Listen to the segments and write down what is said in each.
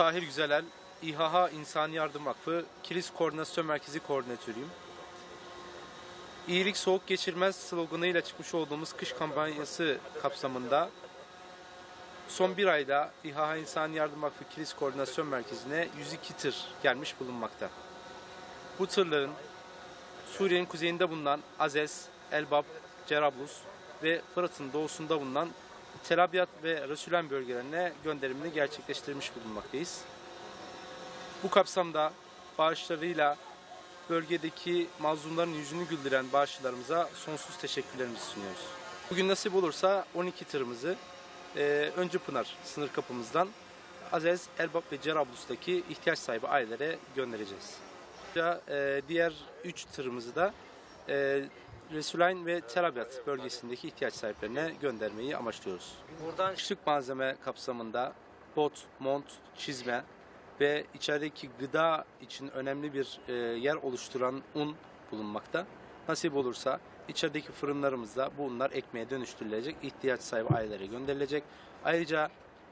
Tahir Güzelel, İHH İnsani Yardım Vakfı Kilis Koordinasyon Merkezi Koordinatörüyüm. İyilik soğuk geçirmez sloganıyla çıkmış olduğumuz kış kampanyası kapsamında son bir ayda İHH İnsani Yardım Vakfı Kilis Koordinasyon Merkezi'ne 102 tır gelmiş bulunmakta. Bu tırların Suriye'nin kuzeyinde bulunan Azez, Elbap, Cerablus ve Fırat'ın doğusunda bulunan Tel Abyad ve Resulen bölgelerine gönderimini gerçekleştirmiş bulunmaktayız. Bu kapsamda bağışlarıyla bölgedeki mazlumların yüzünü güldüren bağışçılarımıza sonsuz teşekkürlerimizi sunuyoruz. Bugün nasip olursa 12 tırımızı e, Öncü Pınar sınır kapımızdan Azez, Elbap ve Cerablus'taki ihtiyaç sahibi ailelere göndereceğiz. E, diğer 3 tırımızı da e, Resulayn ve Tel Abyad bölgesindeki ihtiyaç sahiplerine göndermeyi amaçlıyoruz. Buradan kışlık malzeme kapsamında bot, mont, çizme ve içerideki gıda için önemli bir e, yer oluşturan un bulunmakta. Nasip olursa içerideki fırınlarımızda bu unlar ekmeğe dönüştürülecek, ihtiyaç sahibi ailelere gönderilecek. Ayrıca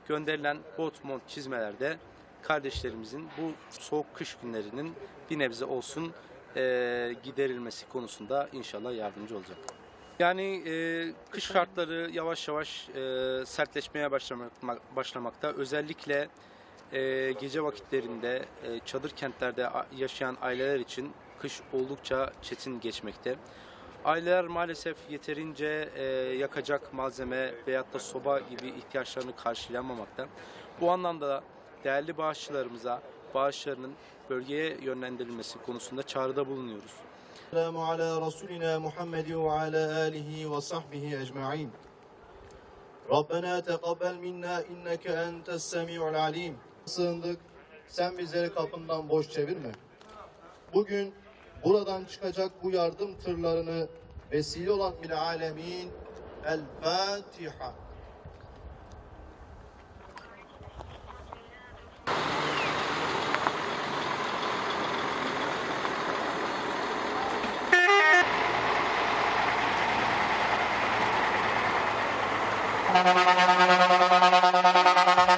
gönderilen bot, mont, çizmelerde kardeşlerimizin bu soğuk kış günlerinin bir nebze olsun e, giderilmesi konusunda inşallah yardımcı olacak. Yani e, kış şartları yavaş yavaş e, sertleşmeye başlamak, başlamakta. Özellikle ee, gece vakitlerinde e, çadır kentlerde yaşayan aileler için kış oldukça çetin geçmekte. Aileler maalesef yeterince e, yakacak malzeme veyahut da soba gibi ihtiyaçlarını karşılayamamakta. Bu anlamda değerli bağışçılarımıza bağışlarının bölgeye yönlendirilmesi konusunda çağrıda bulunuyoruz. Selamu ala Resulina Muhammed ve ala alihi ve sahbihi ecma'in. Rabbena teqabbel minna inneke entes semi'ul alim. Sığındık, sen bizleri kapından boş çevirme. Bugün buradan çıkacak bu yardım tırlarını vesile olan bil alemin El Fatiha. Thank